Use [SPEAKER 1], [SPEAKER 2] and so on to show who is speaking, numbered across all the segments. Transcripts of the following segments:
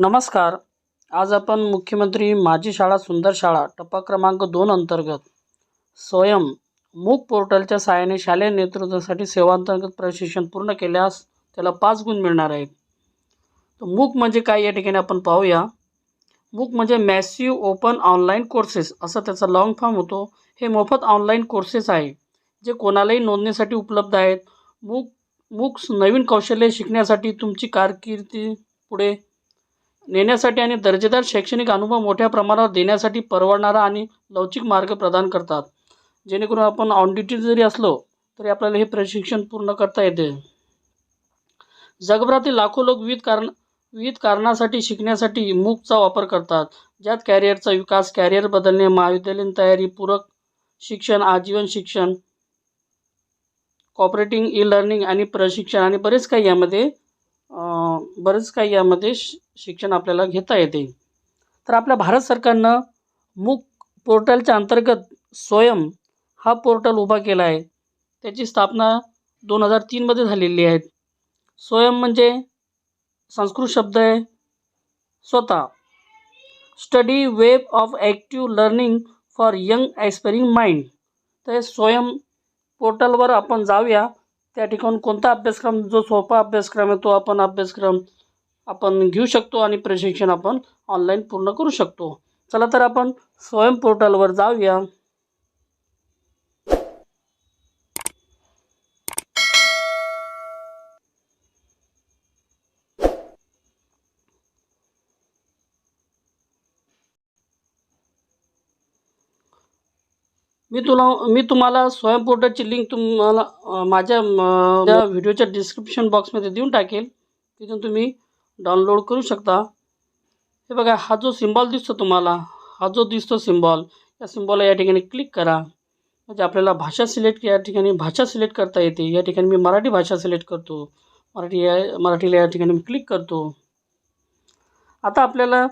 [SPEAKER 1] नमस्कार. आज आपण मुख्यमंत्री माझी शाळा सुंदर शाळा टप्पा क्रमांक दोन अंतर्गत स्वयं मूक पोर्टलच्या सहाय्याने शालेय नेतृत्वासाठी सेवांतर्गत प्रशिक्षण पूर्ण केल्यास त्याला पाच गुण मिळणार आहेत. तर मूक म्हणजे काय या ठिकाणी आपण पाहूया. मूक म्हणजे मॅसिव ओपन ऑनलाईन कोर्सेस असा त्याचा लॉंग फॉर्म होतो. हे मोफत ऑनलाईन कोर्सेस आहे जे कोणालाही नोंदणीसाठी उपलब्ध आहेत. मूक मूक्स नवीन कौशल्य शिकण्यासाठी तुमची कारकिर्दी पुढे नेण्यासाठी आणि दर्जेदार शैक्षणिक अनुभव मोठ्या प्रमाणावर देण्यासाठी परवडणारा आणि लवचिक मार्ग प्रदान करतात. जेणेकरून आपण ऑन ड्युटी जरी असलो तरी आपल्याला हे प्रशिक्षण पूर्ण करता येते. जगभरातील लाखो लोक विविध कारण विविध कारणासाठी शिकण्यासाठी मूकचा वापर करतात. ज्यात कॅरियरचा विकास कॅरियर बदलणे महाविद्यालयीन तयारी पूरक शिक्षण आजीवन शिक्षण कॉपरेटिंग ई लर्निंग आणि प्रशिक्षण आणि बरेच काही यामध्ये बरंच काही यामध्ये शि शिक्षण आपल्याला घेता येते. तर आपल्या भारत सरकारनं मूक पोर्टलच्या अंतर्गत स्वयं हा पोर्टल उभा केला आहे. त्याची स्थापना दोन हजार तीनमध्ये झालेली आहे. स्वयं म्हणजे संस्कृत शब्द आहे. स्वतः. Study web of active learning for young aspiring mind. तर स्वयं पोर्टलवर आपण जाऊया. त्या ठिकाणी कोणता अभ्यासक्रम जो सोपा अभ्यासक्रम आहे तो आपण अभ्यासक्रम आपण घेऊ शकतो आणि प्रशिक्षण आपण ऑनलाईन पूर्ण करू शकतो. चला तर आपण स्वयं पोर्टलवर जाऊया. मी तुला मी तुम्हाला स्वयं पोर्टलची लिंक तुम्हाला माझ्या त्या व्हिडिओच्या डिस्क्रिप्शन बॉक्समध्ये देऊन टाकेल. तिथून तुम्ही डाउनलोड करू शकता. हे बघा हा जो सिम्बॉल दिसतो तुम्हाला हा जो दिसतो सिम्बॉल या सिम्बॉलला या ठिकाणी क्लिक करा. म्हणजे आपल्याला भाषा सिलेक्ट या ठिकाणी भाषा सिलेक्ट करता येते. या ठिकाणी मी मराठी भाषा सिलेक्ट करतो. मराठी या मराठीला या ठिकाणी मी क्लिक करतो. आता आपल्याला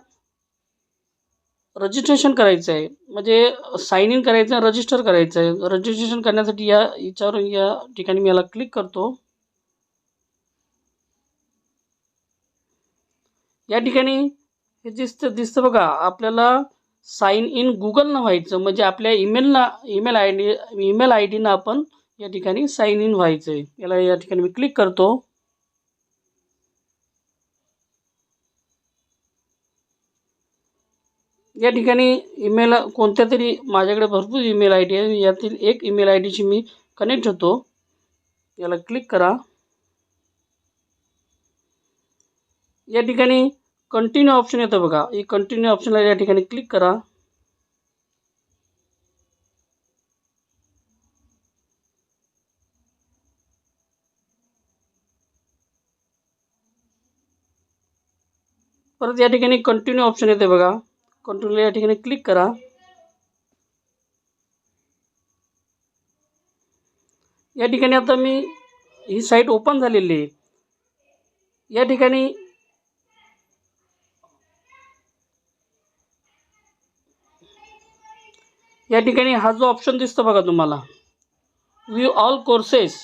[SPEAKER 1] रजिस्ट्रेशन म्हणजे करायचं आहे म्हणजे साईन इन करायचं आहे रजिस्टर करायचं आहे रजिस्ट्रेशन करण्यासाठी या याच्यावर या ठिकाणी मी याला क्लिक करतो. या ठिकाणी हे दिसतं दिसतं बघा आपल्याला साईन इन गुगलनं व्हायचं म्हणजे आपल्या ईमेलना email I D email I डीनं आपण या ठिकाणी साईन इन व्हायचं आहे याला या ठिकाणी मी क्लिक करतो. या ठिकाणी ईमेल कोणत्या तरी माझ्याकडे भरपूर ईमेल आय डी आहे. यातील एक ईमेल आय डीशी मी कनेक्ट होतो. याला क्लिक करा. या ठिकाणी कंटिन्यू ऑप्शन येतं बघा. ही कंटिन्यू ऑप्शनला या क्लिक करा. परत या ऑप्शन येते बघा. कंट्रोल या ठिकाणी क्लिक करा. या ठिकाणी आता मी ही साईट ओपन झालेली आहे. या ठिकाणी या ठिकाणी हा जो ऑप्शन दिसतो बघा तुम्हाला. View all courses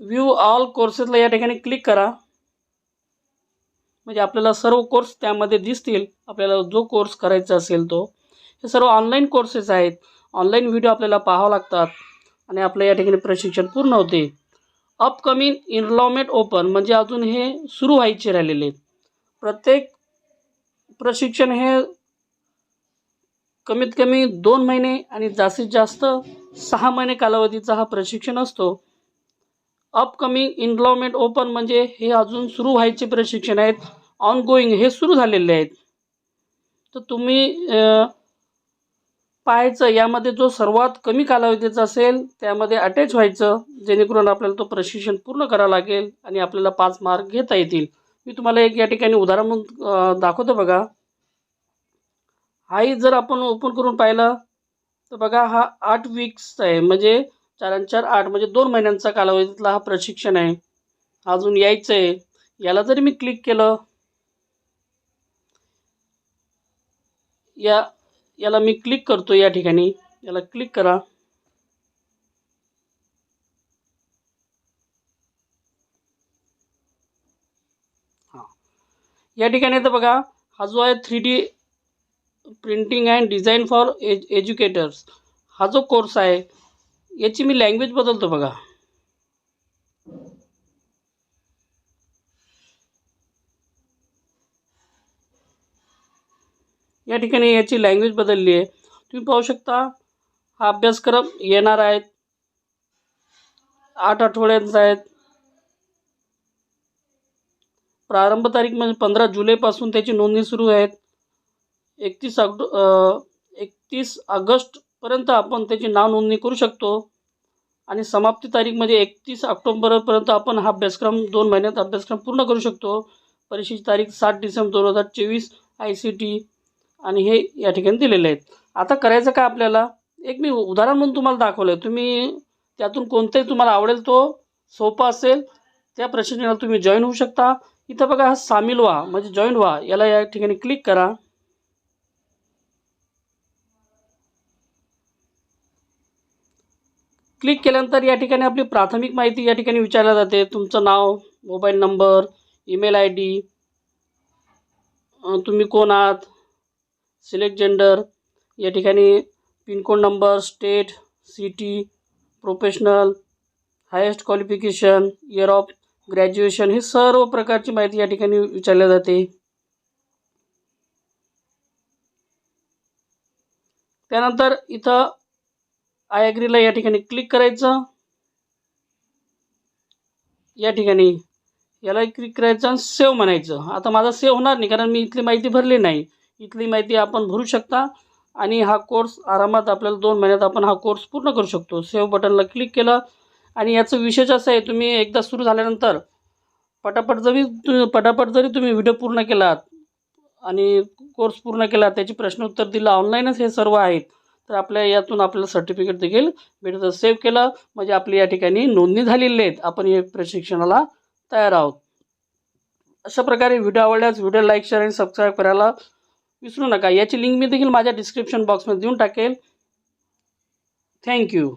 [SPEAKER 1] view all कोर्सेसला या ठिकाणी क्लिक करा. म्हणजे आपल्याला सर्व कोर्स त्यामध्ये दिसतील. आपल्याला जो कोर्स करायचा असेल तो. हे सर्व ऑनलाईन कोर्सेस आहेत. ऑनलाईन व्हिडिओ आपल्याला पाहावं लागतात. आणि आपलं या ठिकाणी प्रशिक्षण पूर्ण होते. अपकमिंग इनलॉमेंट ओपन म्हणजे अजून हे सुरू व्हायचे राहिलेले आहेत. प्रत्येक प्रशिक्षण हे कमीत कमी दोन महिने आणि जास्तीत जास्त सहा महिने कालावधीचा हा प्रशिक्षण असतो. अपकमिंग इनलॉमेंट ओपन म्हणजे हे अजून सुरू व्हायचे प्रशिक्षण आहेत. ऑनगोईंग हे सुरू झालेले आहेत. तर तुम्ही पाहायचं यामध्ये जो सर्वात कमी कालावधीचा असेल त्यामध्ये अटॅच व्हायचं जेणेकरून आपल्याला तो प्रशिक्षण पूर्ण करावं लागेल आणि आपल्याला पाच मार्क घेता येतील. मी तुम्हाला एक या ठिकाणी उदाहरण म्हणून, दाखवतो बघा. हाही जर आपण ओपन करून पाहिलं तर बघा हा आठ वीक्सचा आहे. म्हणजे चार आणि चार आठ म्हणजे दोन महिन्यांचा कालावधीतला हा प्रशिक्षण आहे. अजून यायचं आहे याला जरी मी क्लिक केलं या, याला मी क्लिक करतो या ठिकाणी. याला क्लिक करा. हाँ. या ठिकाणी आता बघा, हा जो आहे three D printing and design for age educators हा जो कोर्स आहे, याची मी लँग्वेज बदलतो बघा. या ठिकाणी याची लँग्वेज बदलली आहे. तुम्ही पाहू शकता हा अभ्यासक्रम येणार आहेत. आठ आठवड्यांचा आहेत प्रारंभ तारीख म्हणजे पंधरा जुलैपासून त्याची नोंदणी सुरू आहेत. एकतीस ऑक्टो एकतीस ऑगस्टपर्यंत आपण त्याची नाव नोंदणी करू शकतो. आणि समाप्ती तारीख म्हणजे एकतीस ऑक्टोबरपर्यंत आपण हा अभ्यासक्रम दोन महिन्यात अभ्यासक्रम पूर्ण करू शकतो. परीक्षेची तारीख सात डिसेंबर दोन हजार चोवीस आय सी टी आणि हे या ठिकाणी दिलेले आहेत. आता करायचं का आपल्याला? एक मी उदाहरण म्हणून तुम्हाला दाखवलं आहे तुम्ही त्यातून कोणतंही तुम्हाला आवडेल तो सोपा असेल त्या प्रशिक्षणाला तुम्ही जॉईन होऊ शकता. इथं बघा हा सामील व्हा म्हणजे जॉईन व्हा. याला या ठिकाणी क्लिक करा. क्लिक केल्यानंतर या ठिकाणी आपली प्राथमिक माहिती या ठिकाणी विचारल्या जाते. तुमचं नाव mobile number email I D तुम्ही कोण आहात? सिलेक्ट जेंडर या ठिकाणी pin code number state city professional highest qualification year of graduation ही सर्व प्रकारची माहिती या ठिकाणी विचारल्या जाते. त्यानंतर इथं आय ॲग्रीला या ठिकाणी क्लिक करायचं. या ठिकाणी याला क्लिक करायचं आणि सेव्ह म्हणायचं. आता माझा सेव्ह होणार नाही कारण मी इथली माहिती भरली नाही. इथली माहिती आपण भरू शकता. आणि हा कोर्स आरामात आपल्याला दोन महिन्यात आपण हा कोर्स पूर्ण करू शकतो. सेव्ह बटनला क्लिक केलं. आणि याचं विशेष असं आहे तुम्ही एकदा सुरू झाल्यानंतर पटापट जरी तुम्ही पटापट जरी तुम्ही व्हिडिओ पूर्ण केलात आणि कोर्स पूर्ण केला त्याची प्रश्न उत्तर दिलं ऑनलाईनच हे सर्व आहेत. तर आपल्या यातून आपल्याला सर्टिफिकेट देखील भेटतं. सेव्ह केलं म्हणजे आपली या ठिकाणी नोंदणी झालेली आहेत. आपण हे प्रशिक्षणाला तयार आहोत. अशा प्रकारे व्हिडिओ आवडल्यास व्हिडिओ लाईक शेअर आणि सबस्क्राईब करायला विसरू नका. याची लिंक मी देखील माझ्या डिस्क्रिप्शन बॉक्समध्ये देऊन टाकेल. थँक्यू